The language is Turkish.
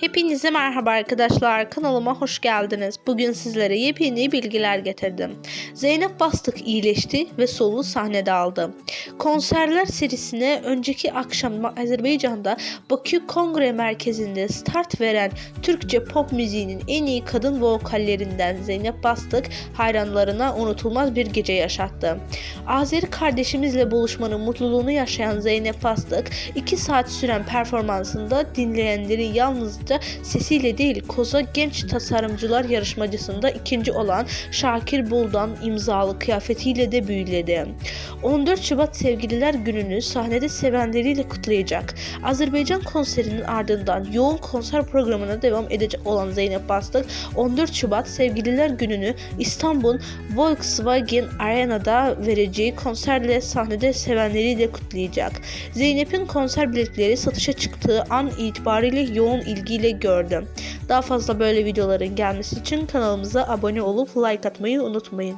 Hepinize merhaba arkadaşlar kanalıma hoş geldiniz. Bugün sizlere yepyeni bilgiler getirdim. Zeynep Bastık iyileşti ve soluğu sahnede aldı. Konserler serisine önceki akşam Azerbaycan'da Bakü Kongre Merkezi'nde start veren Türkçe pop müziğinin en iyi kadın vokallerinden Zeynep Bastık hayranlarına unutulmaz bir gece yaşattı. Azeri kardeşimizle buluşmanın mutluluğunu yaşayan Zeynep Bastık 2 saat süren performansında dinleyenleri yalnızca sesiyle değil Koza Genç Tasarımcılar yarışmacısında ikinci olan Şakir Buldan imzalı kıyafetiyle de büyüledi. 14 Şubat Sevgililer Günü'nü sahnede sevenleriyle kutlayacak. Azerbaycan konserinin ardından yoğun konser programına devam edecek olan Zeynep Bastık 14 Şubat Sevgililer Günü'nü İstanbul Volkswagen Arena'da vereceği konserle sahnede sevenleriyle kutlayacak. Zeynep'in konser biletleri satışa çıktığı an itibariyle yoğun ilgiyle gördüm. Daha fazla böyle videoların gelmesi için kanalımıza abone olup like atmayı unutmayın.